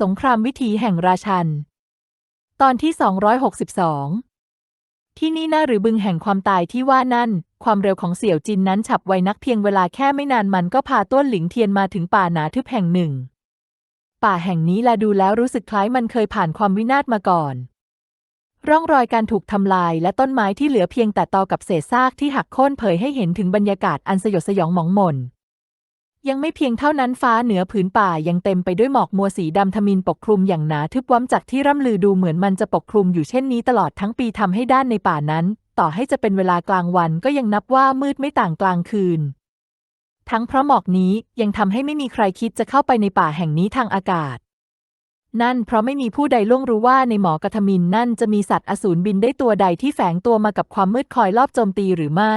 สงครามวิถีแห่งราชัน ตอนที่ 262 ที่นี่น่าหรือบึงแห่งความตายที่ว่านั่น ความเร็วของเสี่ยวจินนั้นฉับไวนักเพียงเวลาแค่ไม่นานมันก็พาต้นหลิงเทียนมาถึงป่าหนาทึบแห่งหนึ่ง ป่าแห่งนี้แลดูแล้วรู้สึกคล้ายมันเคยผ่านความวินาศมาก่อน ร่องรอยการถูกทำลายและต้นไม้ที่เหลือเพียงแต่ตอกับเศษซากที่หักโค่นเผยให้เห็นถึงบรรยากาศอันสยดสยองหมองหม่น ยังไม่เพียงเท่านั้นฟ้าเหนือผืนป่ายังเต็มไปด้วยหมอกมัวสีดำทมินปกคลุมอย่างหนาทึบว้ำจากที่ร่ำลือดูเหมือนมันจะปกคลุมอยู่เช่นนี้ตลอดทั้งปีทำให้ด้านในป่านั้น ต่อให้จะเป็นเวลากลางวันก็ยังนับว่ามืดไม่ต่างกลางคืน ทั้งเพราะหมอกนี้ยังทำให้ไม่มีใครคิดจะเข้าไปในป่าแห่งนี้ทางอากาศ นั่นเพราะไม่มีผู้ใดล่วงรู้ว่าในหมอกระทมินนั่นจะมีสัตว์อสูรบินได้ตัวใดที่แฝงตัวมากับความมืดคอยลอบโจมตีหรือไม่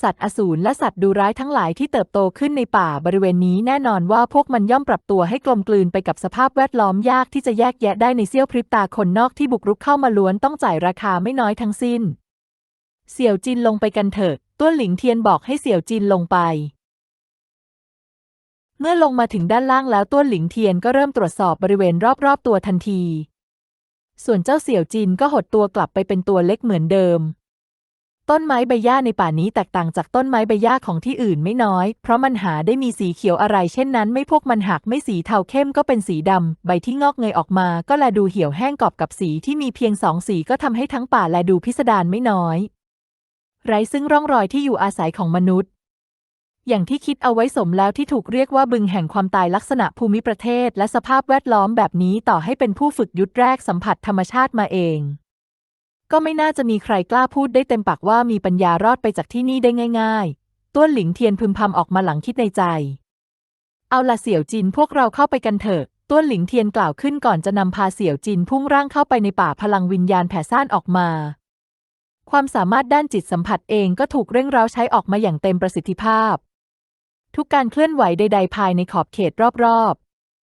สัตว์อสูรและสัตว์ดูร้ายทั้งหลายที่เติบโตขึ้นในป่าบริเวณนี้แน่นอนว่าพวกมันย่อมปรับตัวให้กลมกลืนไปกับสภาพแวดล้อมยากที่จะแยกแยะได้ในเสี้ยวพริบตาคนนอกที่บุกรุกเข้ามาล้วนต้องจ่ายราคาไม่น้อยทั้งสิ้น เสี่ยวจินลงไปกันเถิดต้วนหลิงเทียนบอกให้เสี่ยวจินลงไป เมื่อลงมาถึงด้านล่างแล้วต้วนหลิงเทียนก็เริ่มตรวจสอบบริเวณรอบๆตัวทันที ส่วนเจ้าเสี่ยวจินก็หดตัวกลับไปเป็นตัวเล็กเหมือนเดิม ต้นไม้ใบหญ้าในป่านี้แตกต่างจากต้นไม้ใบหญ้าของที่อื่นไม่น้อย เพราะมันหาได้มีสีเขียวอะไรเช่นนั้น ไม่พวกมันหักไม่สีเทาเข้มก็เป็นสีดำ ใบที่งอกเงยออกมา ก็แลดูเหี่ยวแห้งกอบกับสีที่มีเพียงสองสีก็ทำให้ทั้งป่าแลดูพิสดารไม่น้อย ไร้ซึ่งร่องรอยที่อยู่อาศัยของมนุษย์ อย่างที่คิดเอาไว้สมแล้วที่ถูกเรียกว่าบึงแห่งความตายลักษณะภูมิประเทศ และสภาพแวดล้อมแบบนี้ต่อให้เป็นผู้ฝึกยุทธแรกสัมผัสธรรมชาติมาเอง ก็ไม่น่าจะมีใครกล้าพูดได้เต็มปากว่ามีปัญญารอดไปจากที่นี่ได้ง่ายๆ ต้วนหลิงเทียนพึมพำออกมาหลังคิดในใจ เอาละเสี่ยวจินพวกเราเข้าไปกันเถอะต้วนหลิงเทียนกล่าวขึ้นก่อนจะนำพาเสี่ยวจินพุ่งร่างเข้าไปในป่าพลังวิญญาณแผ่ซ่านออกมา ความสามารถด้านจิตสัมผัสเองก็ถูกเร่งเร้าใช้ออกมาอย่างเต็มประสิทธิภาพ ทุกการเคลื่อนไหวใด ๆ ภายในขอบเขตรอบ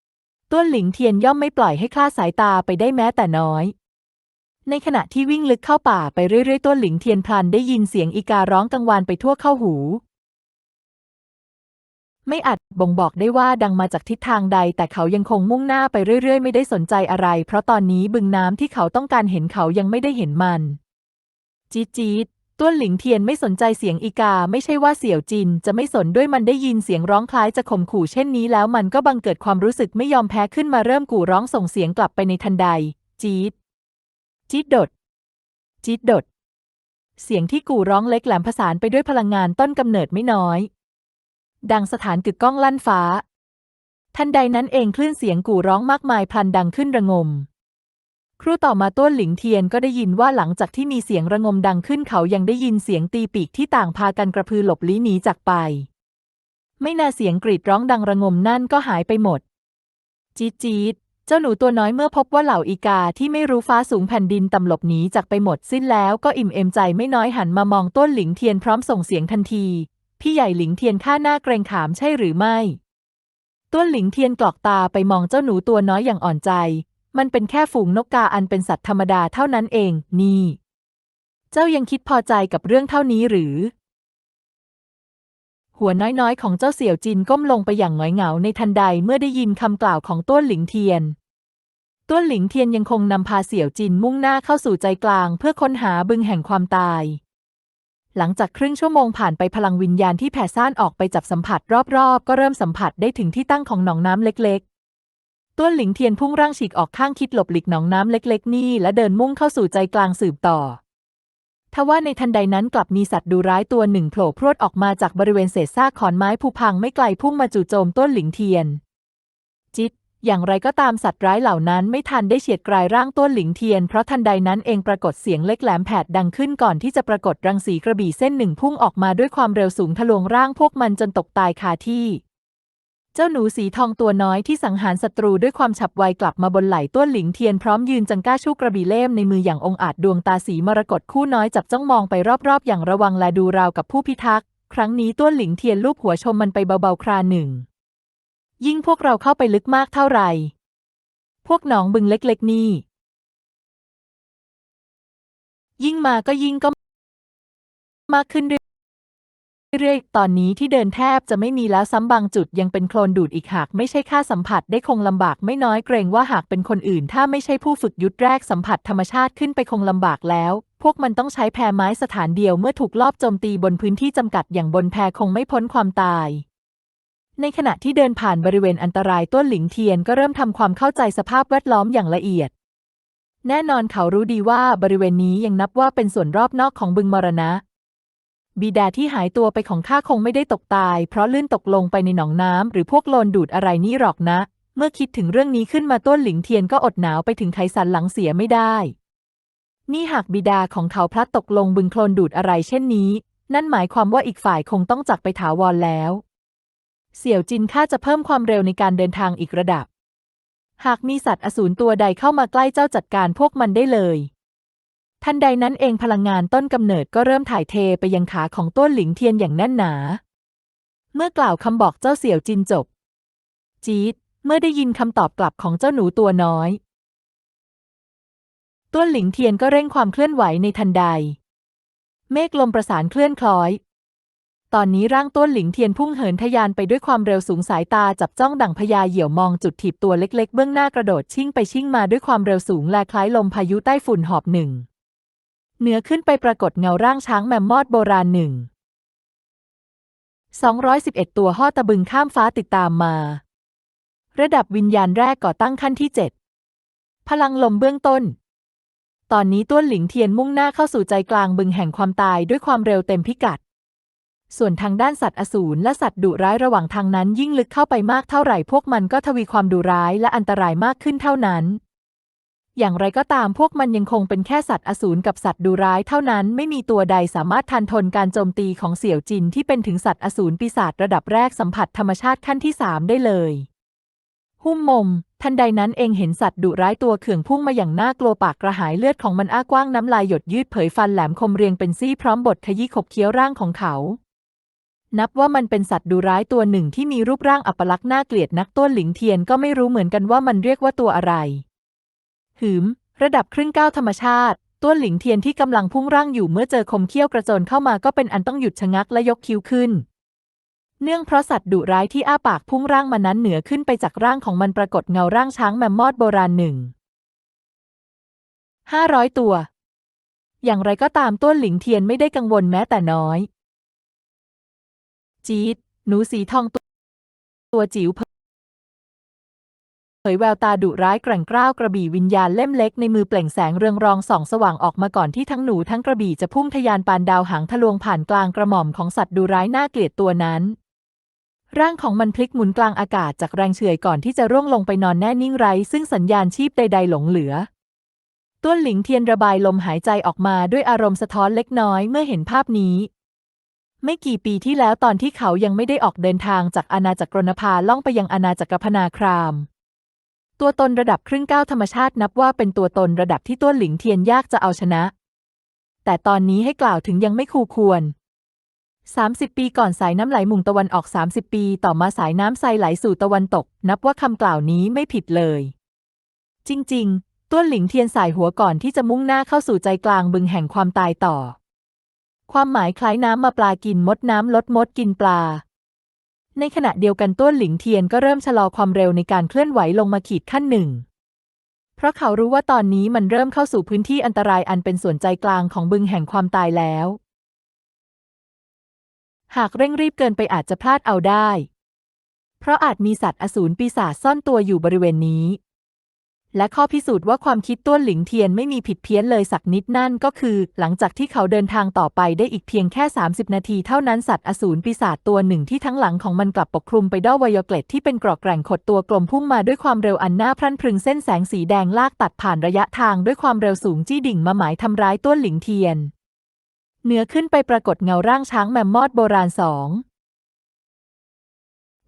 ๆต้วนหลิงเทียนย่อมไม่ปล่อยให้คลาดสายตาไปได้แม้แต่น้อย ในขณะที่วิ่งลึกเข้าป่าไปเรื่อยๆ ต้นหลิงเทียนพลันได้ยินเสียงอีการ้องกังวานไปทั่วเข้าหู ไม่อาจบ่งบอกได้ว่าดังมาจากทิศทางใด แต่เขายังคงมุ่งหน้าไปเรื่อยๆ ไม่ได้สนใจอะไร เพราะตอนนี้บึงน้ำที่เขาต้องการเห็นเขายังไม่ได้เห็นมัน จี๊ดจี๊ดต้วนหลิงเทียนไม่สนใจเสียงอีกา ไม่ใช่ว่าเสี่ยวจิน จะไม่สนด้วยมันได้ยินเสียงร้องคล้ายจะข่มขู่เช่นนี้แล้วมันก็บังเกิดความรู้สึกไม่ยอมแพ้ขึ้นมาเริ่มกู่ร้องส่งเสียงกลับไปในทันใด จี๊ด จีดดดจี๊ดดด เสียงที่กู่ร้องเล็กแหลมผสานไปด้วยพลังงานต้นกำเนิดไม่น้อย ดังสถานกึกก้องลั่นฟ้า ทันใดนั้นเองคลื่นเสียงกู่ร้องมากมายพลันดังขึ้นระงม ครู่ต่อมาต้วนหลิงเทียนก็ได้ยินว่าหลังจากที่มีเสียงระงมดังขึ้นเขายังได้ยินเสียงตีปีกที่ต่างพากันกระพือหลบลี้หนีจากไป ไม่นาเสียงกรีดร้องดังระงมนั่นก็หายไปหมด จี๊ดจี๊ด เจ้าหนูตัวน้อยเมื่อพบว่าเหล่าอีกาที่ไม่รู้ฟ้าสูงแผ่นดินต่ำหลบหนีจากไปหมดสิ้นแล้วก็อิ่มเอมใจไม่น้อยหันมามองต้นหลิงเทียนพร้อมส่งเสียงทันที พี่ใหญ่หลิงเทียนข้าหน้าเกรงขามใช่หรือไม่ ต้นหลิงเทียนกรอกตาไปมองเจ้าหนูตัวน้อยอย่างอ่อนใจ มันเป็นแค่ฝูงนกกาอันเป็นสัตว์ธรรมดาเท่านั้นเอง นี่ เจ้ายังคิดพอใจกับเรื่องเท่านี้หรือ หัวน้อยๆ ของเจ้าเสี่ยวจินก้มลงไปอย่างหงอยเหงาในทันใดเมื่อได้ยินคำกล่าวของต้วนหลิงเทียน ต้วนหลิงเทียนยังคงนำพาเสี่ยวจินมุ่งหน้าเข้าสู่ใจกลางเพื่อค้นหาบึงแห่งความตาย หลังจากครึ่งชั่วโมงผ่านไปพลังวิญญาณที่แผ่ซ่านออกไปจับสัมผัสรอบๆ ก็เริ่มสัมผัสได้ถึงที่ตั้งของหนองน้ำเล็กๆต้วนหลิงเทียนพุ่งร่างฉีกออกข้างคิดหลบหลีกหนองน้ำเล็ก ๆ นี่และเดินมุ่งเข้าสู่ใจกลางสืบต่อ ทว่าในทันใดนั้นกลับมีสัตว์ดูร้ายตัวหนึ่งโผล่พรวดออกมาจากบริเวณเศษซากขอนไม้ผุพังไม่ไกลพุ่งมาจู่โจมต้นหลิงเทียน จิต อย่างไรก็ตามสัตว์ร้ายเหล่านั้นไม่ทันได้เฉียดกลายร่างต้นหลิงเทียน เพราะทันใดนั้นเองปรากฏเสียงเล็กแหลมแผดดังขึ้นก่อนที่จะปรากฏรังสีกระบี่เส้นหนึ่งพุ่งออกมาด้วยความเร็วสูงทะลวงร่างพวกมันจนตกตายคาที่ เจ้าหนูสีทองตัวน้อยที่สังหารศัตรูด้วยความฉับไวกลับมาบนไหล่ต้นหลิงเทียนพร้อมยืนจังก้าชูกระบี่เล่มในมืออย่างองอาจดวงตาสีมรกตคู่น้อยจับจ้องมองไปรอบๆ อย่างระวังและดูราวกับผู้พิทักษ์ ครั้งนี้ต้นหลิงเทียนลูบหัวชมมันไปเบาๆคราหนึ่ง ยิ่งพวกเราเข้าไปลึกมากเท่าไหร่ พวกหนองบึงเล็กๆนี่ ยิ่งมาก็ยิ่งก็มากขึ้นเรื่อย เรื่อยๆ ตอนนี้ที่เดินแทบจะไม่มีแล้วซ้ำบางจุดยังเป็นโคลนดูดอีกหากไม่ใช่ค่าสัมผัสได้คงลำบากไม่น้อยเกรงว่าหากเป็นคนอื่น ถ้าไม่ใช่ผู้ฝึกยุทธแรกสัมผัสธรรมชาติขึ้นไปคงลำบากแล้วพวกมันต้องใช้แพไม้สถานเดียวเมื่อถูกลอบโจมตีบนพื้นที่จำกัดอย่างบนแพคงไม่พ้นความตาย ในขณะที่เดินผ่านบริเวณอันตรายต้นหลิงเทียนก็เริ่มทำความเข้าใจสภาพแวดล้อมอย่างละเอียด แน่นอนเขารู้ดีว่าบริเวณนี้ยังนับว่าเป็นส่วนรอบนอกของบึงมรณะ บิดาที่หายตัวไปของข้าคงไม่ได้ตกตาย เพราะลื่นตกลงไปในหนองน้ำหรือพวกโลนดูดอะไรนี่หรอกนะ เมื่อคิดถึงเรื่องนี้ขึ้นมาต้นหลิงเทียนก็อดหนาวไปถึงไขสันหลังเสียไม่ได้ นี่หากบิดาของเขาพลัดตกลงบึงโคลนดูดอะไรเช่นนี้ นั่นหมายความว่าอีกฝ่ายคงต้องจักไปถาวรแล้ว เสี่ยวจินข้าจะเพิ่มความเร็วในการเดินทางอีกระดับ หากมีสัตว์อสูรตัวใดเข้ามาใกล้เจ้าจัดการพวกมันได้เลย ทันใดนั้นเองพลังงานต้นกำเนิดก็เริ่มถ่ายเทไปยังขาของต้นหลิงเทียนอย่างแน่นหนา เมื่อกล่าวคำบอกเจ้าเสี่ยวจินจบ จี๊ดเมื่อได้ยินคำตอบกลับของเจ้าหนูตัวน้อย ต้นหลิงเทียนก็เร่งความเคลื่อนไหวในทันใด เมฆลมประสานเคลื่อนคล้อย ตอนนี้ร่างต้นหลิงเทียนพุ่งเหินทะยานไปด้วยความเร็วสูงสายตาจับจ้องดั่งพญาเหยี่ยวมองจุดถีบตัวเล็ก ๆ เบื้องหน้ากระโดดชิ่งไปชิ่งมาด้วยความเร็วสูงและคล้ายลมพายุใต้ฝุ่นหอบหนึ่ง เหนือขึ้นไปปรากฏเงาร่างช้างแมมมอดโบราณหนึ่ง211 ตัวห่อตะบึงข้ามฟ้าติดตามมา ระดับวิญญาณแรกก่อตั้งขั้นที่ 7 พลังลมเบื้องต้น ตอนนี้ต้วนหลิงเทียนมุ่งหน้าเข้าสู่ใจกลางบึงแห่งความตายด้วยความเร็วเต็มพิกัด ส่วนทางด้านสัตว์อสูรและสัตว์ดุร้ายระหว่างทางนั้นยิ่งลึกเข้าไปมากเท่าไหร่พวกมันก็ทวีความดุร้ายและอันตรายมากขึ้นเท่านั้น อย่างไรก็ตามพวกมันยังคงเป็นแค่สัตว์อสูรกับสัตว์ดุร้ายเท่านั้นไม่มีตัวใดสามารถทันทนการโจมตีของเสี่ยวจินที่เป็นถึงสัตว์อสูรปีศาจระดับแรกสัมผัสธรรมชาติขั้นที่สามได้เลย หุ้มมม ทันใดนั้นเองเห็นสัตว์ดุร้ายตัวเขื่องพุ่งมาอย่างน่ากลัวปากกระหายเลือดของมันอ้ากว้างน้ำลายหยดยืดเผยฟันแหลมคมเรียงเป็นซี่พร้อมบทขยี้ขบเคี้ยวร่างของเขานับว่ามันเป็นสัตว์ดุร้ายตัวหนึ่งที่มีรูปร่างอัปลักษณ์น่าเกลียดนักต้นหลิงเทียนก็ไม่รู้เหมือนกันว่ามันเรียกว่าตัวอะไร หืม ระดับครึ่งก้าวธรรมชาติต้นหลิงเทียนที่กำลังพุ่งร่างอยู่เมื่อเจอคมเขี้ยวกระโจนเข้ามาก็เป็นอันต้องหยุดชะงักและยกคิ้วขึ้น เนื่องเพราะสัตว์ดุร้ายที่อ้าปากพุ่งร่างมานั้นเหนือขึ้นไปจากร่างของมันปรากฏเงาร่างช้างแมมมอดโบราณหนึ่งห้าร้อยตัว อย่างไรก็ตามต้นหลิงเทียนไม่ได้กังวลแม้แต่น้อย จี๊ดหนูสีทองตัวตัวจิ๋วเผ ยแววตาดุร้ายแกร่งกร้าวกระบี่วิญญาณเล่มเล็กในมือเปล่งแสงเรืองรองส่องสว่างออกมาก่อนที่ทั้งหนูทั้งกระบี่จะพุ่งทะยานปานดาวหางทะลวงผ่านกลางกระหม่อมของสัตว์ดุร้ายน่าเกลียดตัวนั้น ร่างของมันพลิกหมุนกลางอากาศจากแรงเฉื่อยก่อนที่จะร่วงลงไปนอนแน่นิ่งไร้ ซึ่งสัญญาณชีพใด ๆ หลงเหลือ ต้นหลิงเทียนระบายลมหายใจออกมาด้วยอารมณ์สะท้อนเล็กน้อยเมื่อเห็นภาพนี้ไม่กี่ปีที่แล้วตอนที่เขายังไม่ได้ออกเดินทางจากอาณาจักรนภาล่องไปยังอาณาจักรพนาคราม ตัวตนระดับครึ่งก้าวธรรมชาตินับว่าเป็นตัวตนระดับที่ต้นหลิงเทียนยากจะเอาชนะ แต่ตอนนี้ให้กล่าวถึงยังไม่คู่ควร 30 ปีก่อนสายน้ำไหลมุ่งตะวันออก 30 ปีต่อมาสายน้ำไซไหลสู่ตะวันตก นับว่าคำกล่าวนี้ไม่ผิดเลย จริง ๆต้วหลิงเทียนสายหัวก่อนที่จะมุ่งหน้าเข้าสู่ใจกลางบึงแห่งความตายต่อ ความหมายคล้ายน้ำมาปลากินมดน้ำลดมดกินปลา ในขณะเดียวกันต้วนหลิงเทียนก็เริ่มชะลอความเร็วในการเคลื่อนไหวลงมาขีดขั้นหนึ่ง เพราะเขารู้ว่าตอนนี้มันเริ่มเข้าสู่พื้นที่อันตรายอันเป็นส่วนใจกลางของบึงแห่งความตายแล้ว หากเร่งรีบเกินไปอาจจะพลาดเอาได้ เพราะอาจมีสัตว์อสูรปีศาจซ่อนตัวอยู่บริเวณนี้ และข้อพิสูจน์ว่าความคิดต้วนหลิงเทียนไม่มีผิดเพี้ยนเลยสักนิดนั่นก็คือ หลังจากที่เขาเดินทางต่อไปได้อีกเพียงแค่ 30 นาทีเท่านั้นสัตว์อสูรปีศาจตัวหนึ่งที่ทั้งหลังของมันกลับปกคลุมไปด้วยไวโอเกล็ดที่เป็นกรอกแกร่งขดตัวกลมพุ่งมาด้วยความเร็วอันน่าพรั่นพรึงเส้นแสงสีแดงลากตัดผ่านระยะทางด้วยความเร็วสูงจี้ดิ่งมาหมายทำร้ายต้วนหลิงเทียน เหนือขึ้นไปปรากฏเงาร่างช้างแมมมอดโบราณสอง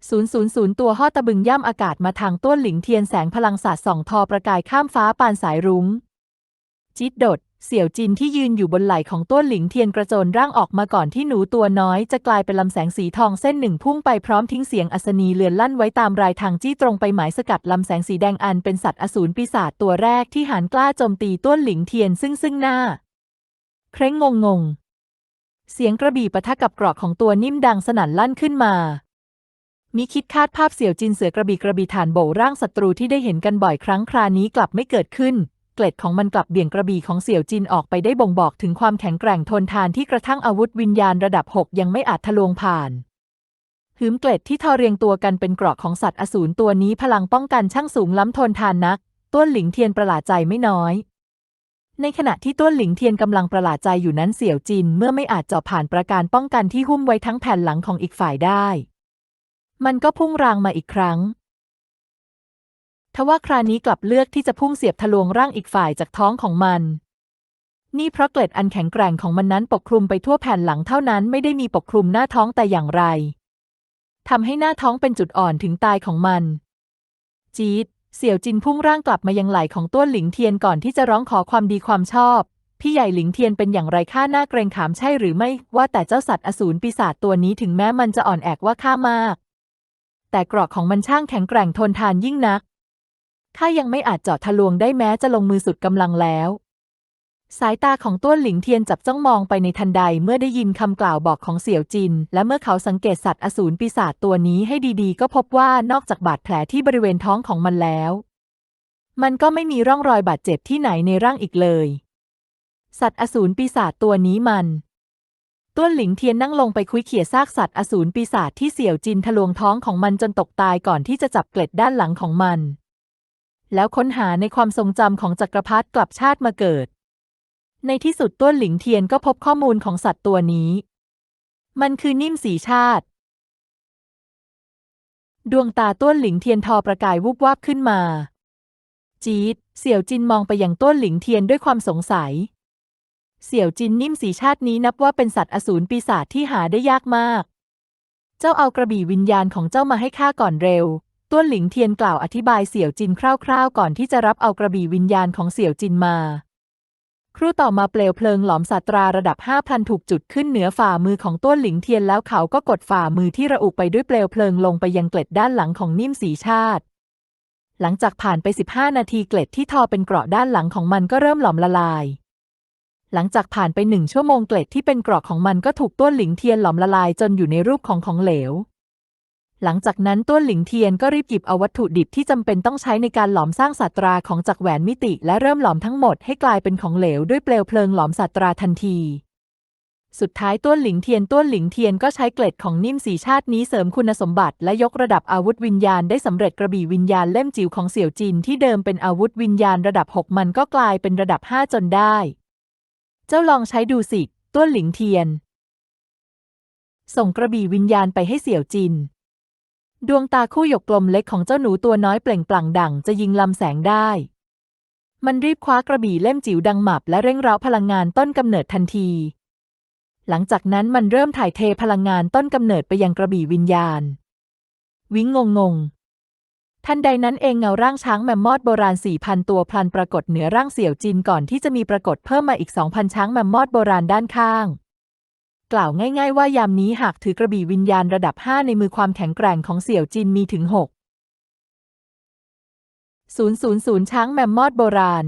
ศูนย์ศูนย์ศูนย์ตัวห่อตะบึงย่ำอากาศมาทางต้นหลิงเทียนแสงพลังศาสตร์ส่องทอประกายข้ามฟ้าปานสายรุง้ง จิตดด เสี่ยวจินที่ยืนอยู่บนไหล่ของต้นหลิงเทียนกระโจนร่างออกมาก่อนที่หนูตัวน้อยจะกลายเป็นลำแสงสีทองเส้นหนึ่งพุ่งไปพร้อมทิ้งเสียงอัศนีเลือนลั่นไว้ตามรายทางจี้ตรงไปหมายสกัดลำแสงสีแดงอันเป็นสัตว์อสูรปีศาจตัวแรกที่หานกล้าโจมตีต้นหลิงเทียนซึ่งซึ่งหน้า เคร่งงงงเสียงกระบี่ปะทะกับกรอกของตัวนิ่มดังสนั่นลั่นขึ้นมา มิคิดคาดภาพเสี่ยวจินเสือกระบี่กระบี่ฐานโบร่างศัตรูที่ได้เห็นกันบ่อยครั้งครานี้กลับไม่เกิดขึ้น เกล็ดของมันกลับเบี่ยงกระบี่ของเสี่ยวจินออกไปได้บ่งบอกถึงความแข็งแกร่งทนทานที่กระทั่งอาวุธวิญญาณระดับหกยังไม่อาจทะลวงผ่านหืมเกล็ดที่ทอเรียงตัวกันเป็นเกราะของสัตว์อสูรตัวนี้พลังป้องกันช่างสูงล้ำทนทานนัก ต้วนหลิงเทียนประหลาดใจไม่น้อย ในขณะที่ต้วนหลิงเทียนกำลังประหลาดใจอยู่นั้นเสี่ยวจินเมื่อไม่อาจเจาะผ่านประการป้องกันที่หุ้มไว้ทั้งแผ่นหลังของอีกฝ่ายได้ มันก็พุ่งรางมาอีกครั้ง ทว่าคราวนี้กลับเลือกที่จะพุ่งเสียบทะลวงร่างอีกฝ่ายจากท้องของมัน นี่เพราะเกล็ดอันแข็งแกร่งของมันนั้นปกคลุมไปทั่วแผ่นหลังเท่านั้นไม่ได้มีปกคลุมหน้าท้องแต่อย่างไรทำให้หน้าท้องเป็นจุดอ่อนถึงตายของมัน จี๊ดเสี่ยวจินพุ่งร่างกลับมายังไหล่ของต้วนหลิงเทียนก่อนที่จะร้องขอความดีความชอบ พี่ใหญ่หลิงเทียนเป็นอย่างไรข้าหน้าเกรงขามใช่หรือไม่ ว่าแต่เจ้าสัตว์อสูรปีศาจตัวนี้ถึงแม้มันจะอ่อนแอกว่าข้ามาก แต่กราะของมันช่างแข็งแกร่งทนทานยิ่งนัก ข้ายังไม่อาจเจาะทะลวงได้แม้จะลงมือสุดกำลังแล้ว สายตาของต้วนหลิงเทียนจับจ้องมองไปในทันใดเมื่อได้ยินคำกล่าวบอกของเสี่ยวจิน และเมื่อเขาสังเกตสัตว์อสูรปีศาจตัวนี้ให้ดีๆ ก็พบว่านอกจากบาดแผลที่บริเวณท้องของมันแล้ว มันก็ไม่มีร่องรอยบาดเจ็บที่ไหนในร่างอีกเลย สัตว์อสูรปีศาจตัวนี้มัน ต้วนหลิงเทียนนั่งลงไปคุยเขี่ยซากสัตว์อสูรปีศาจที่เสี่ยวจินทะลวงท้องของมันจนตกตายก่อนที่จะจับเกล็ดด้านหลังของมัน แล้วค้นหาในความทรงจำของจักรพรรดิกลับชาติมาเกิด ในที่สุดต้วนหลิงเทียนก็พบข้อมูลของสัตว์ตัวนี้ มันคือนิ่มสีชาติ ดวงตาต้วนหลิงเทียนทอประกายวุบวาบขึ้นมา จี๊ดเสี่ยวจินมองไปยังต้วนหลิงเทียนด้วยความสงสัย เสี่ยวจินนิ่มสีชาตินี้นับว่าเป็นสัตว์อสูรปีศาจที่หาได้ยากมาก เจ้าเอากระบี่วิญญาณของเจ้ามาให้ข้าก่อนเร็ว ต้วนหลิงเทียนกล่าวอธิบายเสี่ยวจินคร่าวๆ ก่อนที่จะรับเอากระบี่วิญญาณของเสี่ยวจินมา ครู่ต่อมาเปลวเพลิงหลอมศาสตราระดับห้าพันถูกจุดขึ้นเหนือฝ่ามือของต้วนหลิงเทียนแล้วเขาก็กดฝ่ามือที่ระอุไปด้วยเปลวเพลิงลงไปยังเกล็ดด้านหลังของนิ่มสีชาติ หลังจากผ่านไป 15 นาทีเกล็ดที่ทอเป็นเกราะด้านหลังของมันก็เริ่มหลอมละลาย หลังจากผ่านไปหนึ่งชั่วโมงเกล็ดที่เป็นกราะของมันก็ถูกต้วนหลิงเทียนหลอมละลายจนอยู่ในรูปของของเหลว หลังจากนั้นต้วนหลิงเทียนก็รีบหยิบเอาวัตถุดิบที่จำเป็นต้องใช้ในการหลอมสร้างศาสตราของจักรแหวนมิติ และเริ่มหลอมทั้งหมดให้กลายเป็นของเหลวด้วยเปลวเพลิงหลอมศาสตราทันทีสุดท้ายต้วนหลิงเทียนต้วนหลิงเทียนก็ใช้เกล็ดของนิ่มสีชาตินี้เสริมคุณสมบัติ และยกระดับอาวุธวิญญาณได้สำเร็จกระบี่วิญญาณเล่มจิ๋วของเสี่ยวจินที่เดิมเป็นอาวุธวิญญาณระดับ 6 มันก็กลายเป็นระดับ 5 จนได้ เจ้าลองใช้ดูสิต้วนหลิงเทียน ส่งกระบี่วิญญาณไปให้เสี่ยวจิน ดวงตาคู่หยกกลมเล็กของเจ้าหนูตัวน้อยเปล่งปลั่งดั่งจะยิงลำแสงได้ มันรีบคว้ากระบี่เล่มจิ๋วดังหมับและเร่งเร้าพลังงานต้นกำเนิดทันที หลังจากนั้นมันเริ่มถ่ายเทพลังงานต้นกำเนิดไปยังกระบี่วิญญาณ วิงงงง ทันใดนั้นเองเงาร่างช้างแมมมอดโบราณสี่พันตัวพลันปรากฏเหนือร่างเสี่ยวจินก่อนที่จะมีปรากฏเพิ่มมาอีกสองพันช้างแมมมอดโบราณด้านข้าง กล่าวง่ายๆว่ายามนี้หากถือกระบี่วิญญาณระดับ 5 ในมือความแข็งแกร่งของเสี่ยวจินมีถึง 6 000 ช้างแมมมอดโบราณ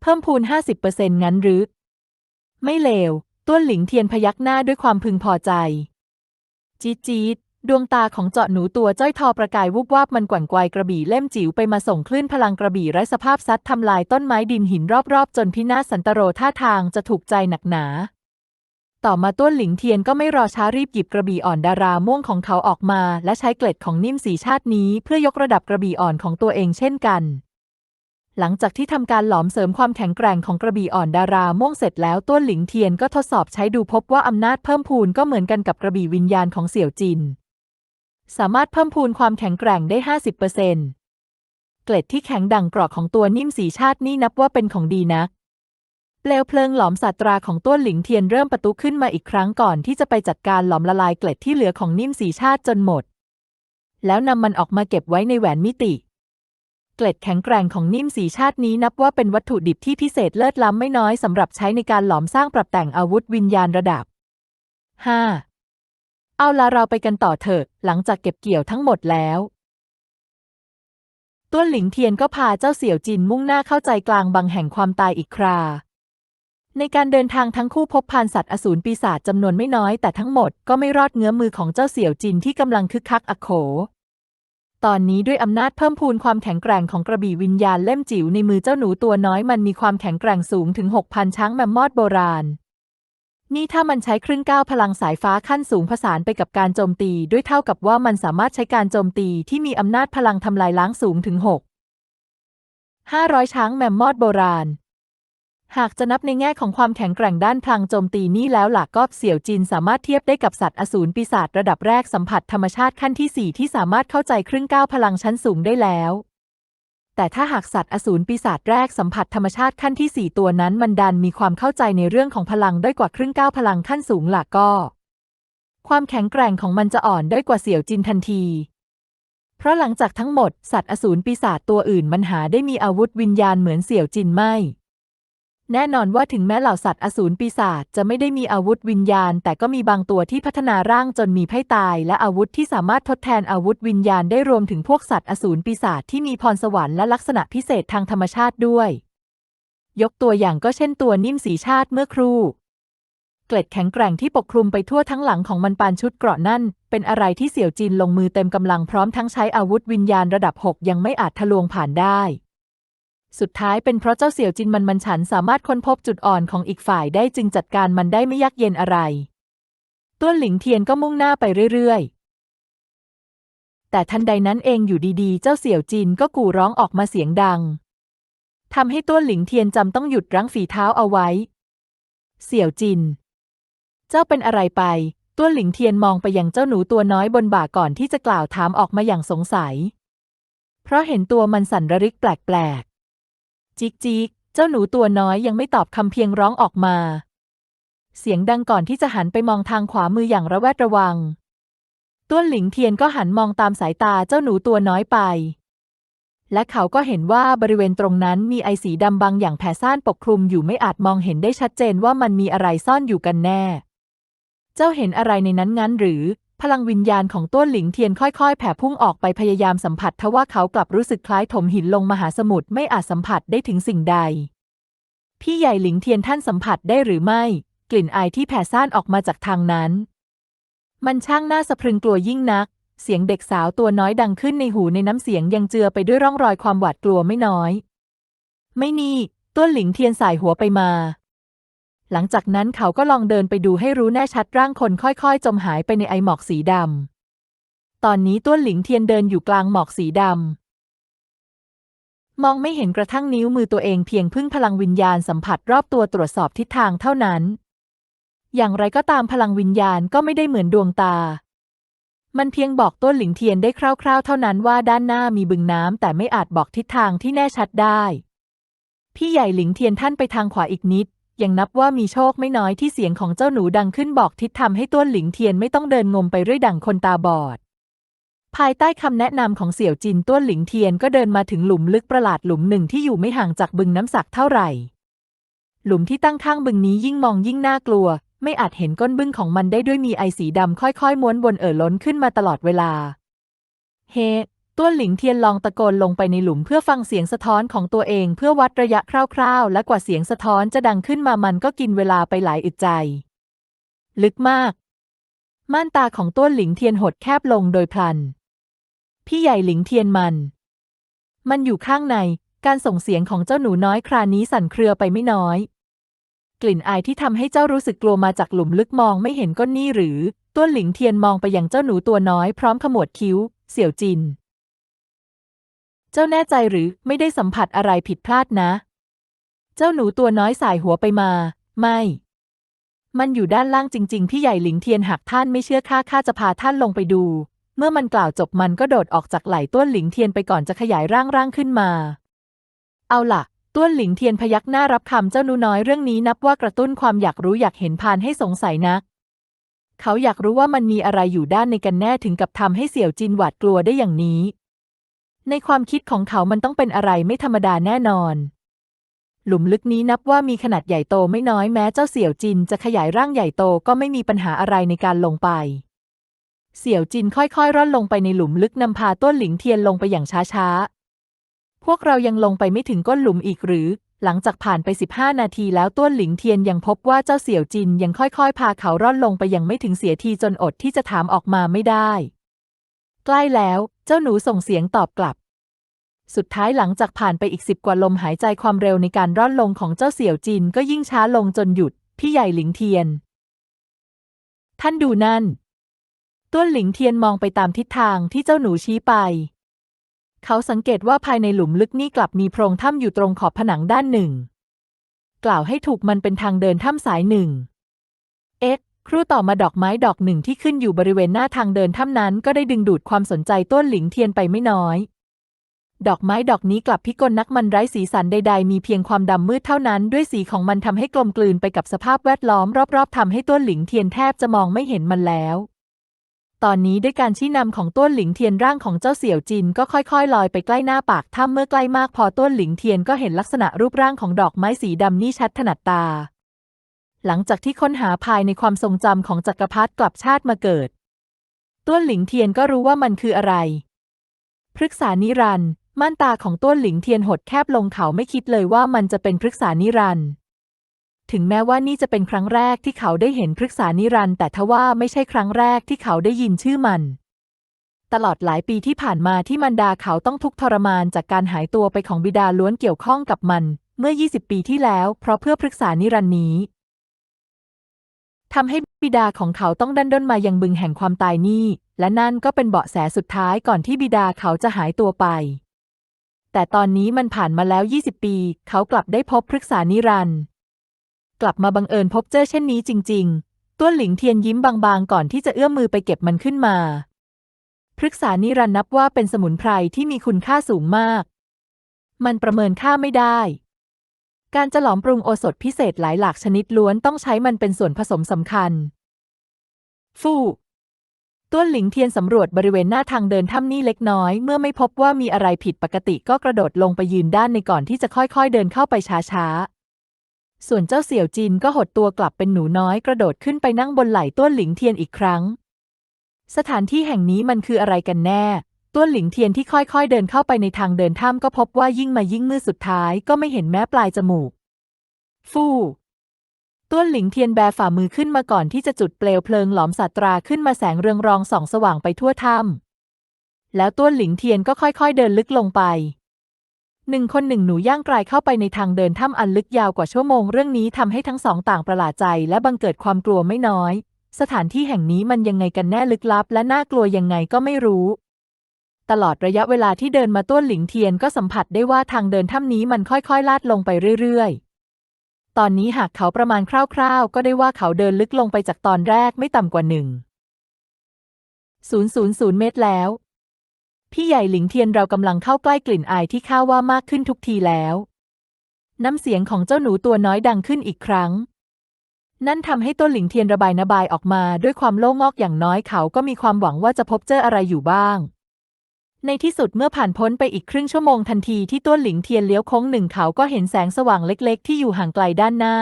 เพิ่มพูน 50%งั้นหรือ ไม่เลว ต้วนหลิงเทียนพยักหน้าด้วยความพึงพอใจ จี๊ดจี๊ด ดวงตาของเจาะหนูตัวจ้อยทอประกายวุบวาบมันแกว่งไกวกระบี่เล่มจิ๋วไปมาส่งคลื่นพลังกระบี่ไร้สภาพซัดทำลายต้นไม้ดินหินรอบๆ จนพินาศสันตโรท่าทางจะถูกใจหนักหนา ต่อมาต้วนหลิงเทียนก็ไม่รอช้ารีบหยิบกระบี่อ่อนดาราม่วงของเขาออกมา และใช้เกล็ดของนิ่มสีชาตินี้ เพื่อยกระดับกระบี่อ่อนของตัวเองเช่นกันหลังจากที่ทำการหลอมเสริมความแข็งแกร่งของกระบี่อ่อนดาราม่วงเสร็จแล้วต้วนหลิงเทียนก็ทดสอบใช้ดูพบว่าอำนาจเพิ่มพูนก็เหมือนกันกับกระบี่วิญญาณของเสี่ยวจิน สามารถเพิ่มพูนความแข็งแกร่งได้ 50%เกล็ดที่แข็งดังกรอกของตัวนิ่มสีชาตินี่นับว่าเป็นของดีนักเปลวเพลิงหลอมศาสตราของต้วนหลิงเทียนเริ่มประตุขึ้นมาอีกครั้งก่อนที่จะไปจัดการหลอมละลายเกล็ดที่เหลือของนิ่มสีชาติจนหมด แล้วนำมันออกมาเก็บไว้ในแหวนมิติ เกล็ดแข็งแกร่งของนิ่มสีชาตินี้นับว่าเป็นวัตถุดิบที่พิเศษเลิศล้ำไม่น้อยสำหรับใช้ในการหลอมสร้างปรับแต่งอาวุธวิญญาณระดับ 5. เอาละเราไปกันต่อเถอะ หลังจากเก็บเกี่ยวทั้งหมดแล้วต้วนหลิงเทียนก็พาเจ้าเสี่ยวจินมุ่งหน้าเข้าใจกลางบังแห่งความตายอีกครา ในการเดินทางทั้งคู่พบพานสัตว์อสูรปีศาจจำนวนไม่น้อยแต่ทั้งหมดก็ไม่รอดเงื้อมือของเจ้าเสี่ยวจินที่กำลังคึกคักอโข ตอนนี้ด้วยอำนาจเพิ่มพูนความแข็งแกร่งของกระบี่วิญญาณเล่มจิ๋วในมือเจ้าหนูตัวน้อยมันมีความแข็งแกร่งสูงถึง6,000ช้างแมมมอดโบราณ นี่ถ้ามันใช้ครึ่งก้าวพลังสายฟ้าขั้นสูงผสานไปกับการโจมตีด้วยเท่ากับว่ามันสามารถใช้การโจมตีที่มีอำนาจพลังทำลายล้างสูงถึง 6 500 ช้างแมมมอดโบราณ หากจะนับในแง่ของความแข็งแกร่งด้านพลังโจมตีนี่แล้วหลักก็เสี่ยวจินสามารถเทียบได้กับสัตว์อสูรปีศาจระดับแรกสัมผัสธรรมชาติขั้นที่ 4 ที่สามารถเข้าใจครึ่งก้าวพลังชั้นสูงได้แล้ว แต่ถ้าหากสัตว์อสูรปีศาจแรกสัมผัสธรรมชาติขั้นที่ 4 ตัวนั้นมันดันมีความเข้าใจในเรื่องของพลังด้อยกว่าครึ่งก้าวพลังขั้นสูงหลักก็ ความแข็งแกร่งของมันจะอ่อนด้อยกว่าเสี่ยวจินทันที เพราะหลังจากทั้งหมดสัตว์อสูรปีศาจตัวอื่นมันหาได้มีอาวุธวิญญาณเหมือนเสี่ยวจินไม่ แน่นอนว่าถึงแม้เหล่าสัตว์อสูรปีศาจจะไม่ได้มีอาวุธวิญญาณ แต่ก็มีบางตัวที่พัฒนาร่างจนมีไพ่ตาย และอาวุธที่สามารถทดแทนอาวุธวิญญาณได้รวมถึงพวกสัตว์อสูรปีศาจที่มีพรสวรรค์และลักษณะพิเศษทางธรรมชาติด้วย ยกตัวอย่างก็เช่นตัวนิ่มสีชาติเมื่อครู่ เกล็ดแข็งแกร่งที่ปกคลุมไปทั่วทั้งหลังของมันปานชุดเกราะนั่น เป็นอะไรที่เสี่ยวจินลงมือเต็มกำลังพร้อมทั้งใช้อาวุธวิญญาณระดับ 6 ยังไม่อาจทะลวงผ่านได้ สุดท้ายเป็นเพราะเจ้าเสี่ยวจินมันมันฉันสามารถค้นพบจุดอ่อนของอีกฝ่ายได้จึงจัดการมันได้ไม่ยากเย็นอะไร ต้วนหลิงเทียนก็มุ่งหน้าไปเรื่อยๆ แต่ทันใดนั้นเองอยู่ดีๆ เจ้าเสี่ยวจินก็กู่ร้องออกมาเสียงดังทำให้ต้วนหลิงเทียนจำต้องหยุดรั้งฝีเท้าเอาไว้ เสี่ยวจิน เจ้าเป็นอะไรไปต้วนหลิงเทียนมองไปยังเจ้าหนูตัวน้อยบนบ่าก่อนที่จะกล่าวถามออกมาอย่างสงสัย เพราะเห็นตัวมันสั่นระริกแปลกๆ จิกจิกเจ้าหนูตัวน้อยยังไม่ตอบคำเพียงร้องออกมา เสียงดังก่อนที่จะหันไปมองทางขวามืออย่างระแวดระวัง ต้วนหลิงเทียนก็หันมองตามสายตาเจ้าหนูตัวน้อยไป และเขาก็เห็นว่าบริเวณตรงนั้นมีไอสีดำบางอย่างแผ่ซ่านปกคลุมอยู่ไม่อาจมองเห็นได้ชัดเจนว่ามันมีอะไรซ่อนอยู่กันแน่ เจ้าเห็นอะไรในนั้นงั้นหรือ พลังวิญญาณของต้วนหลิงเทียนค่อยๆ แผ่พุ่งออกไปพยายามสัมผัสทว่าเขากลับรู้สึกคล้ายถมหินลงมหาสมุทรไม่อาจสัมผัสได้ถึงสิ่งใด พี่ใหญ่หลิงเทียนท่านสัมผัสได้หรือไม่ กลิ่นอายที่แผ่ซ่านออกมาจากทางนั้น มันช่างน่าสะพรึงกลัวยิ่งนัก เสียงเด็กสาวตัวน้อยดังขึ้นในหูในน้ำเสียงยังเจือไปด้วยร่องรอยความหวาดกลัวไม่น้อย ไม่นี่ต้วนหลิงเทียนสายหัวไปมา หลังจากนั้นเขาก็ลองเดินไปดูให้รู้แน่ชัดร่างคนค่อยๆ จมหายไปในไอหมอกสีดำ ตอนนี้ต้วนหลิงเทียนเดินอยู่กลางหมอกสีดำ มองไม่เห็นกระทั่งนิ้วมือตัวเองเพียงพึ่งพลังวิญญาณสัมผัสรอบตัวตรวจสอบทิศทางเท่านั้น อย่างไรก็ตามพลังวิญญาณก็ไม่ได้เหมือนดวงตา มันเพียงบอกต้นหลิงเทียนได้คร่าว ๆ เท่านั้นว่าด้านหน้ามีบึงน้ำแต่ไม่อาจบอกทิศทางที่แน่ชัดได้พี่ใหญ่หลิงเทียนท่านไปทางขวาอีกนิด ยังนับว่ามีโชคไม่น้อยที่เสียงของเจ้าหนูดังขึ้นบอกทิศทำให้ต้วนหลิงเทียนไม่ต้องเดินงมไปเรื่อยดั่งคนตาบอด ภายใต้คำแนะนำของเสี่ยวจินต้วนหลิงเทียนก็เดินมาถึงหลุมลึกประหลาดหลุมหนึ่งที่อยู่ไม่ห่างจากบึงน้ำสักเท่าไหร่ หลุมที่ตั้งข้างบึงนี้ยิ่งมองยิ่งน่ากลัว ไม่อาจเห็นก้นบึ้งของมันได้ด้วยมีไอสีดำค่อยๆ ม้วนบนเอ่อล้นขึ้นมาตลอดเวลา เฮ ต้วนหลิงเทียนลองตะโกนลงไปในหลุมเพื่อฟังเสียงสะท้อนของตัวเองเพื่อวัดระยะคร่าวๆ และกว่าเสียงสะท้อนจะดังขึ้นมามันก็กินเวลาไปหลายอึดใจ ลึกมาก ม่านตาของต้วนหลิงเทียนหดแคบลงโดยพลัน พี่ใหญ่หลิงเทียนมัน มันอยู่ข้างใน การส่งเสียงของเจ้าหนูน้อยครานี้สั่นเครือไปไม่น้อย กลิ่นอายที่ทำให้เจ้ารู้สึกกลัวมาจากหลุมลึกมองไม่เห็นก้นนี่หรือ ต้วนหลิงเทียนมองไปยังเจ้าหนูตัวน้อยพร้อมขมวดคิ้ว เสี่ยวจิน เจ้าแน่ใจหรือไม่ได้สัมผัสอะไรผิดพลาดนะ เจ้าหนูตัวน้อยสายหัวไปมา ไม่ มันอยู่ด้านล่างจริง ๆ พี่ใหญ่หลิงเทียนหากท่านไม่เชื่อข้าข้าจะพาท่านลงไปดู เมื่อมันกล่าวจบมันก็โดดออกจากไหล่ต้วนหลิงเทียนไปก่อนจะขยายร่างร่างขึ้นมา เอาล่ะต้วนหลิงเทียนพยักหน้ารับคำเจ้าหนูน้อยเรื่องนี้นับว่ากระตุ้นความอยากรู้อยากเห็นพานให้สงสัยนัก เขาอยากรู้ว่ามันมีอะไรอยู่ด้านในกันแน่ถึงกับทำให้เสี่ยวจินหวาดกลัวได้อย่างนี้ ในความคิดของเขามันต้องเป็นอะไรไม่ธรรมดาแน่นอน หลุมลึกนี้นับว่ามีขนาดใหญ่โตไม่น้อยแม้เจ้าเสี่ยวจินจะขยายร่างใหญ่โตก็ไม่มีปัญหาอะไรในการลงไป เสี่ยวจินค่อยๆร่อนลงไปในหลุมลึกนำพาต้นหลิงเทียนลงไปอย่างช้าๆ พวกเรายังลงไปไม่ถึงก้นหลุมอีกหรือ หลังจากผ่านไป 15 นาทีแล้วต้วนหลิงเทียนยังพบว่าเจ้าเสี่ยวจินยังค่อยๆ พาเขาร่อนลงไปยังไม่ถึงเสียทีจนอดที่จะถามออกมาไม่ได้ ใกล้แล้ว เจ้าหนูส่งเสียงตอบกลับ สุดท้ายหลังจากผ่านไปอีกสิบกว่าลมหายใจความเร็วในการร่อนลงของเจ้าเสี่ยวจินก็ยิ่งช้าลงจนหยุด พี่ใหญ่หลิงเทียน ท่านดูนั่น ต้วนหลิงเทียนมองไปตามทิศทางที่เจ้าหนูชี้ไป เขาสังเกตว่าภายในหลุมลึกนี่กลับมีโพรงถ้ำอยู่ตรงขอบผนังด้านหนึ่ง กล่าวให้ถูกมันเป็นทางเดินถ้ำสายหนึ่ง ครู่ต่อมาดอกไม้ดอกหนึ่งที่ขึ้นอยู่บริเวณหน้าทางเดินถ้ำนั้นก็ได้ดึงดูดความสนใจต้วนหลิงเทียนไปไม่น้อย ดอกไม้ดอกนี้กลับพิกลนักมันไร้สีสันใด ๆ มีเพียงความดำมืดเท่านั้น ด้วยสีของมันทำให้กลมกลืนไปกับสภาพแวดล้อมรอบๆทำให้ต้วนหลิงเทียนแทบจะมองไม่เห็นมันแล้ว ตอนนี้ด้วยการชี้นำของต้วนหลิงเทียนร่างของเจ้าเสี่ยวจินก็ค่อยๆลอยไปใกล้หน้าปากถ้ำเมื่อใกล้มากพอต้วนหลิงเทียนก็เห็นลักษณะรูปร่างของดอกไม้สีดำนี่ชัดถนัดตา หลังจากที่ค้นหาภายในความทรงจำของจักรพรรดิกลับชาติมาเกิด ต้วนหลิงเทียนก็รู้ว่ามันคืออะไร พฤกษานิรันด์ม่านตาของต้วนหลิงเทียนหดแคบลงเขาไม่คิดเลยว่ามันจะเป็นพฤกษานิรันด์ถึงแม้ว่านี่จะเป็นครั้งแรกที่เขาได้เห็นพฤกษานิรันด์แต่ทว่าไม่ใช่ครั้งแรกที่เขาได้ยินชื่อมัน ตลอดหลายปีที่ผ่านมาที่มันดาเขาต้องทุกข์ทรมานจากการหายตัวไปของบิดาล้วนเกี่ยวข้องกับมัน เมื่อ 20 ปีที่แล้ว เพราะเพื่อพฤกษานิรันด์นี้ ทำให้บิดาของเขาต้องดันด้นมายังบึงแห่งความตายนี่ และนั่นก็เป็นเบาะแสสุดท้ายก่อนที่บิดาเขาจะหายตัวไป แต่ตอนนี้มันผ่านมาแล้ว 20 ปี เขากลับได้พบพฤกษานิรันด์กลับมาบังเอิญพบเจอเช่นนี้จริง ๆต้วหลิงเทียนยิ้มบางๆ ก่อนที่จะเอื้อมมือไปเก็บมันขึ้นมาพฤกษานิรันด์นับว่าเป็นสมุนไพรที่มีคุณค่าสูงมาก มันประเมินค่าไม่ได้ การจะหลอมปรุงโอสถพิเศษหลายหลากชนิดล้วนต้องใช้มันเป็นส่วนผสมสำคัญ ฟู่ต้วนหลิงเทียนสำรวจบริเวณหน้าทางเดินถ้ำนี่เล็กน้อย เมื่อไม่พบว่ามีอะไรผิดปกติก็กระโดดลงไปยืนด้านในก่อนที่จะค่อยๆเดินเข้าไปช้าๆ ส่วนเจ้าเสี่ยวจินก็หดตัวกลับเป็นหนูน้อยกระโดดขึ้นไปนั่งบนไหล่ต้วนหลิงเทียนอีกครั้ง สถานที่แห่งนี้มันคืออะไรกันแน่ ต้วนหลิงเทียนที่ค่อยๆเดินเข้าไปในทางเดินถ้ำก็พบว่ายิ่งมายิ่งมืดสุดท้ายก็ไม่เห็นแม้ปลายจมูก ฟู่ต้วนหลิงเทียนแบฝ่ามือขึ้นมาก่อนที่จะจุดเปลวเพลิงหลอมสัตราขึ้นมาแสงเรืองรองส่องสว่างไปทั่วถ้ำแล้วต้วนหลิงเทียนก็ค่อยๆเดินลึกลงไปหนึ่งคนหนึ่งหนูย่างกลายเข้าไปในทางเดินถ้ำอันลึกยาวกว่าชั่วโมงเรื่องนี้ทำให้ทั้งสองต่างประหลาดใจและบังเกิดความกลัวไม่น้อย สถานที่แห่งนี้มันยังไงกันแน่ลึกลับและน่ากลัวยังไงก็ไม่รู้ ตลอดระยะเวลาที่เดินมาต้วนหลิงเทียนก็สัมผัสได้ว่าทางเดินถ้ำนี้มันค่อยๆ ลาดลงไปเรื่อยๆ ตอนนี้หากเขาประมาณคร่าวๆ ก็ได้ว่าเขาเดินลึกลงไปจากตอนแรกไม่ต่ำกว่าหนึ่งศูนย์ศูนย์ศูนย์เมตรแล้ว พี่ใหญ่หลิงเทียนเรากำลังเข้าใกล้กลิ่นอายที่ข้าว่ามากขึ้นทุกทีแล้ว น้ำเสียงของเจ้าหนูตัวน้อยดังขึ้นอีกครั้ง นั่นทำให้ต้นหลิงเทียนระบายนบายออกมาด้วยความโล่งอกอย่างน้อยเขาก็มีความหวังว่าจะพบเจออะไรอยู่บ้าง ในที่สุดเมื่อผ่านพ้นไปอีกครึ่งชั่วโมงทันทีที่ต้นหลิงเทียนเลี้ยวโค้งหนึ่งเขาก็เห็นแสงสว่างเล็กๆ ที่อยู่ห่างไกลด้านหน้า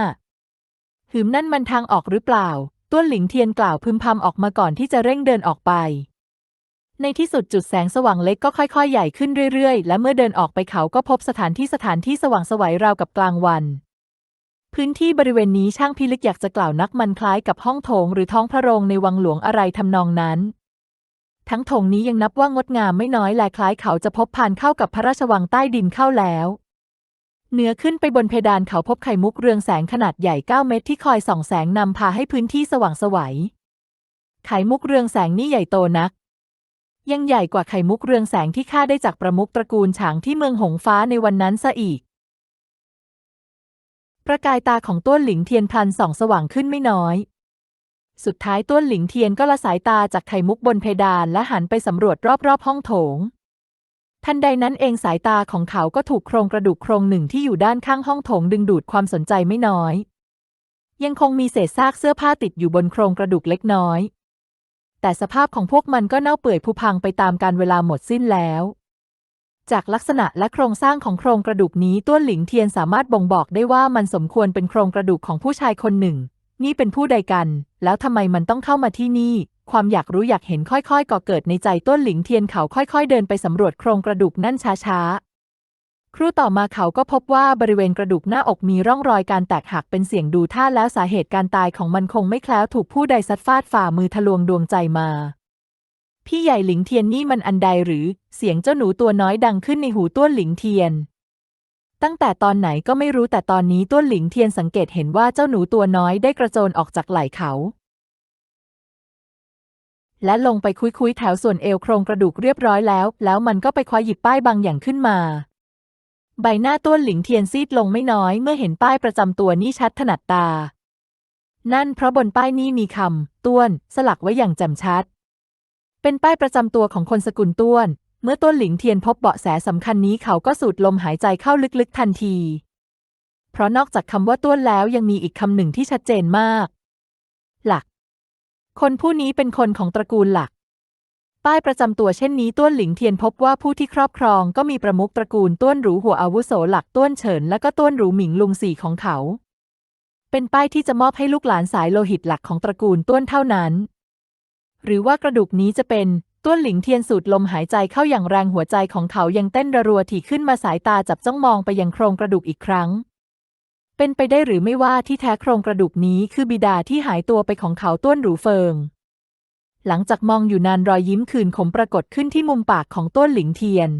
หืมนั่นมันทางออกหรือเปล่า ต้นหลิงเทียนกล่าวพึมพำออกมาก่อนที่จะเร่งเดินออกไป ในที่สุดจุดแสงสว่างเล็กก็ค่อยๆ ใหญ่ขึ้นเรื่อยๆ และเมื่อเดินออกไปเขาก็พบสถานที่สถานที่สว่างสวัยราวกับกลางวัน พื้นที่บริเวณนี้ช่างพิลึกอยากจะกล่าวนักมันคล้ายกับห้องโถงหรือท้องพระโรงในวังหลวงอะไรทำนองนั้น ทั้งถงนี้ยังนับว่างดงามไม่น้อยและคล้ายเขาจะพบผ่านเข้ากับพระราชวังใต้ดินเข้าแล้วเหนือขึ้นไปบนเพดานเขาพบไข่มุกเรืองแสงขนาดใหญ่ 9 เมตรที่คอยส่องแสงนำพาให้พื้นที่สว่างสวัย ไข่มุกเรืองแสงนี่ใหญ่โตนัก ยังใหญ่กว่าไข่มุกเรืองแสงที่ข้าได้จากประมุขตระกูลฉางที่เมืองหงฟ้าในวันนั้นซะอีก ประกายตาของต้วนหลิงเทียนพลันส่องสว่างขึ้นไม่น้อย สุดท้ายต้วนหลิงเทียนก็ละสายตาจากไข่มุกบนเพดานและหันไปสำรวจรอบๆห้องโถง ทันใดนั้นเองสายตาของเขาก็ถูกโครงกระดูกโครงหนึ่งที่อยู่ด้านข้างห้องโถงดึงดูดความสนใจไม่น้อย ยังคงมีเศษซากเสื้อผ้าติดอยู่บนโครงกระดูกเล็กน้อย แต่สภาพของพวกมันก็เน่าเปื่อยผุพังไปตามการเวลาหมดสิ้นแล้วจากลักษณะและโครงสร้างของโครงกระดูกนี้ต้วนหลิงเทียนสามารถบ่งบอกได้ว่ามันสมควรเป็นโครงกระดูกของผู้ชายคนหนึ่ง นี่เป็นผู้ใดกัน แล้วทำไมมันต้องเข้ามาที่นี่ ความอยากรู้อยากเห็นค่อยๆก่อเกิดในใจต้นหลิงเทียนเขาค่อย ๆ เดินไปสำรวจโครงกระดูกนั่นช้าๆครู่ต่อมาเขาก็พบว่าบริเวณกระดูกหน้าอกมีร่องรอยการแตกหักเป็นเสียงดูท่าแล้วสาเหตุการตายของมันคงไม่แคล้วถูกผู้ใดซัดฟาดฝ่ามือทะลวงดวงใจมา พี่ใหญ่หลิงเทียนนี่มันอันใดหรือ เสียงเจ้าหนูตัวน้อยดังขึ้นในหูต้วนหลิงเทียน ตั้งแต่ตอนไหนก็ไม่รู้แต่ตอนนี้ต้วนหลิงเทียนสังเกตเห็นว่าเจ้าหนูตัวน้อยได้กระโจนออกจากไหล่เขา และลงไปคุยๆแถวส่วนเอวโครงกระดูกเรียบร้อยแล้ว แล้วมันก็ไปคว้าหยิบป้ายบางอย่างขึ้นมา ใบหน้าต้วนหลิงเทียนซีดลงไม่น้อยเมื่อเห็นป้ายประจำตัวนี่ชัดถนัดตา นั่นเพราะบนป้ายนี้มีคำต้วน สลักไว้อย่างแจ่มชัดเป็นป้ายประจำตัวของคนสกุลต้วน เมื่อต้วนหลิงเทียนพบเบาะแสสำคัญนี้เขาก็สูดลมหายใจเข้าลึกๆทันที เพราะนอกจากคำว่าต้วนแล้วยังมีอีกคำหนึ่งที่ชัดเจนมาก หลัก คนผู้นี้เป็นคนของตระกูลหลัก ป้ายประจำตัวเช่นนี้ต้วนหลิงเทียนพบว่าผู้ที่ครอบครองก็มีประมุขตระกูลต้วนหรูหัวอาวุโสหลักต้วนเฉินและก็ต้วนหรูหมิงลุงสี่ของเขา เป็นป้ายที่จะมอบให้ลูกหลานสายโลหิตหลักของตระกูลต้วนเท่านั้น หรือว่ากระดูกนี้จะเป็น ต้วนหลิงเทียนสูดลมหายใจเข้าอย่างแรงหัวใจของเขายังเต้นระรัวถี่ขึ้นมาสายตาจับจ้องมองไปยังโครงกระดูกอีกครั้ง เป็นไปได้หรือไม่ว่าที่แท้โครงกระดูกนี้คือบิดาที่หายตัวไปของเขาต้วนหรูเฟิง หลังจากมองอยู่นานรอยยิ้มคืนขมปรากฏขึ้นที่มุมปากของต้วนหลิงเทียน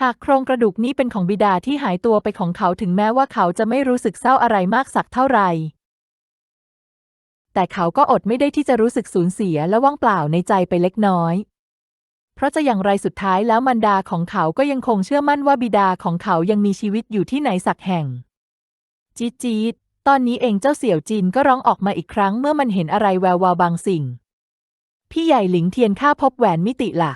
หากโครงกระดูกนี้เป็นของบิดาที่หายตัวไปของเขาถึงแม้ว่าเขาจะไม่รู้สึกเศร้าอะไรมากสักเท่าไหร่ แต่เขาก็อดไม่ได้ที่จะรู้สึกสูญเสียและว่างเปล่าในใจไปเล็กน้อย เพราะจะอย่างไรสุดท้ายแล้วมารดาของเขาก็ยังคงเชื่อมั่นว่าบิดาของเขายังมีชีวิตอยู่ที่ไหนสักแห่ง จี๊ดจีดตอนนี้เองเจ้าเสี่ยวจินก็ร้องออกมาอีกครั้งเมื่อมันเห็นอะไรแวววาวบางสิ่ง พี่ใหญ่หลิงเทียนข้าพบแหวนมิติล่ะ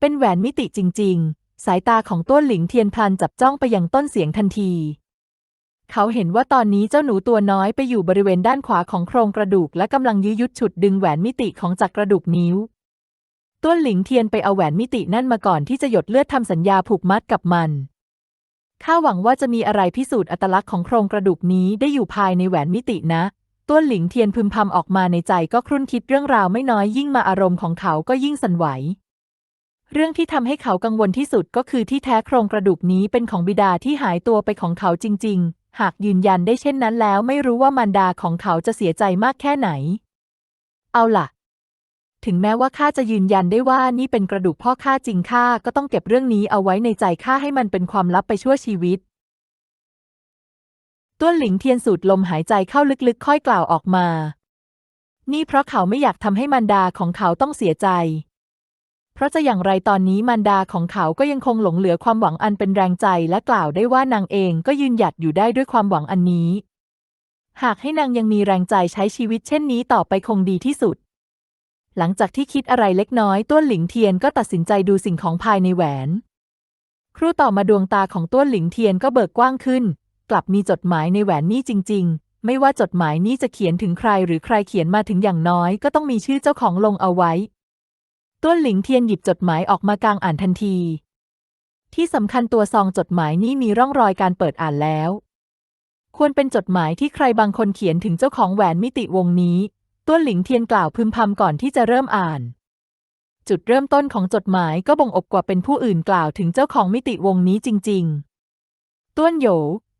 เป็นแหวนมิติจริง ๆ สายตาของต้นหลิงเทียนพลันจับจ้องไปยังต้นเสียงทันที เขาเห็นว่าตอนนี้เจ้าหนูตัวน้อยไปอยู่บริเวณด้านขวาของโครงกระดูก และกำลังยื้อยุดฉุดดึงแหวนมิติของจักรกระดูกนิ้ว ต้นหลิงเทียนไปเอาแหวนมิตินั่นมาก่อนที่จะหยดเลือดทำสัญญาผูกมัดกับมัน ข้าหวังว่าจะมีอะไรพิสูจน์อัตลักษณ์ของโครงกระดูกนี้ได้อยู่ภายในแหวนมิตินะต้วนหลิงเทียนพึมพำออกมาในใจก็ครุ่นคิดเรื่องราวไม่น้อยยิ่งมาอารมณ์ของเขาก็ยิ่งสั่นไหว เรื่องที่ทำให้เขากังวลที่สุดก็คือที่แท้โครงกระดูกนี้เป็นของบิดาที่หายตัวไปของเขาจริง หากยืนยันได้เช่นนั้นแล้วไม่รู้ว่ามารดาของเขาจะเสียใจมากแค่ไหน เอาล่ะ ถึงแม้ว่าข้าจะยืนยันได้ว่านี่เป็นกระดูกพ่อข้าจริงข้าก็ต้องเก็บเรื่องนี้เอาไว้ในใจข้าให้มันเป็นความลับไปชั่วชีวิตต้วนหลิงเทียนสูดลมหายใจเข้าลึกๆ ค่อยกล่าวออกมา นี่เพราะเขาไม่อยากทำให้มารดาของเขาต้องเสียใจ เพราะจะอย่างไรตอนนี้มารดาของเขาก็ยังคงหลงเหลือความหวังอันเป็นแรงใจและกล่าวได้ว่านางเองก็ยืนหยัดอยู่ได้ด้วยความหวังอันนี้ หากให้นางยังมีแรงใจใช้ชีวิตเช่นนี้ต่อไปคงดีที่สุด หลังจากที่คิดอะไรเล็กน้อยต้วนหลิงเทียนก็ตัดสินใจดูสิ่งของภายในแหวน ครู่ต่อมาดวงตาของต้วนหลิงเทียนก็เบิกกว้างขึ้น กลับมีจดหมายในแหวนนี่จริง ๆ ไม่ว่าจดหมายนี้จะเขียนถึงใครหรือใครเขียนมาถึงอย่างน้อย ก็ต้องมีชื่อเจ้าของลงเอาไว้ ต้วนหลิงเทียนหยิบจดหมายออกมากลางอ่านทันที ที่สำคัญตัวซองจดหมายนี้มีร่องรอยการเปิดอ่านแล้ว ควรเป็นจดหมายที่ใครบางคนเขียนถึงเจ้าของแหวนมิติวงนี้ต้วนหลิงเทียนกล่าวพึมพำก่อนที่จะเริ่มอ่าน จุดเริ่มต้นของจดหมายก็บ่งอบกว่าเป็นผู้อื่นกล่าวถึงเจ้าของมิติวงนี้จริง ๆ ต้วนโหย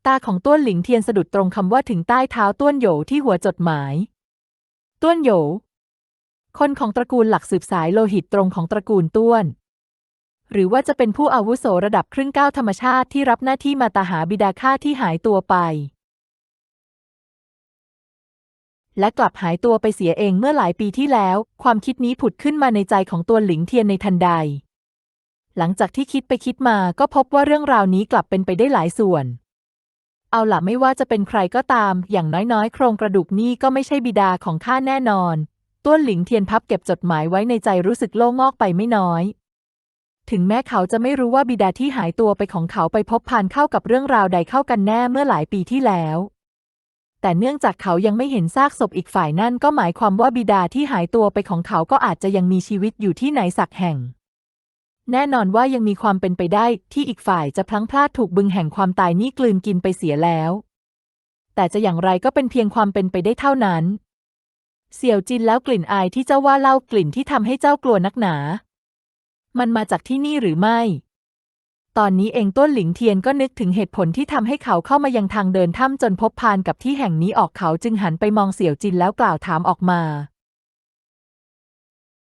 ตาของต้วนหลิงเทียนสะดุดตรงคำว่าถึงใต้เท้าต้วนโหยที่หัวจดหมาย ต้วนโหย คนของตระกูลหลักสืบสายโลหิตตรงของตระกูลต้วน หรือว่าจะเป็นผู้อาวุโสระดับครึ่งก้าวธรรมชาติที่รับหน้าที่มาตาหาบิดาข้าที่หายตัวไป และกลับหายตัวไปเสียเองเมื่อหลายปีที่แล้ว ความคิดนี้ผุดขึ้นมาในใจของตัวหลิงเทียนในทันใด หลังจากที่คิดไปคิดมาก็พบว่าเรื่องราวนี้กลับเป็นไปได้หลายส่วนเอาล่ะไม่ว่าจะเป็นใครก็ตาม อย่างน้อยๆ โครงกระดูกนี่ก็ไม่ใช่บิดาของข้าแน่นอน ต้วนหลิงเทียนพับเก็บจดหมายไว้ในใจรู้สึกโล่งอกไปไม่น้อย ถึงแม้เขาจะไม่รู้ว่าบิดาที่หายตัวไปของเขาไปพบพานเข้ากับเรื่องราวใดเข้ากันแน่เมื่อหลายปีที่แล้ว แต่เนื่องจากเขายังไม่เห็นซากศพอีกฝ่ายนั่นก็หมายความว่าบิดาที่หายตัวไปของเขาก็อาจจะยังมีชีวิตอยู่ที่ไหนสักแห่ง แน่นอนว่ายังมีความเป็นไปได้ที่อีกฝ่ายจะพลั้งพลาดถูกบึงแห่งความตายนี่กลืนกินไปเสียแล้ว แต่จะอย่างไรก็เป็นเพียงความเป็นไปได้เท่านั้น เสี่ยวจินแล้วกลิ่นอายที่เจ้าว่าเล่ากลิ่นที่ทำให้เจ้ากลัวนักหนา มันมาจากที่นี่หรือไม่ ตอนนี้เองต้นหลิงเทียนก็นึกถึงเหตุผลที่ทำให้เขาเข้ามายังทางเดินถ้ำจนพบพานกับที่แห่งนี้ออกเขาจึงหันไปมองเสี่ยวจินแล้วกล่าวถามออกมา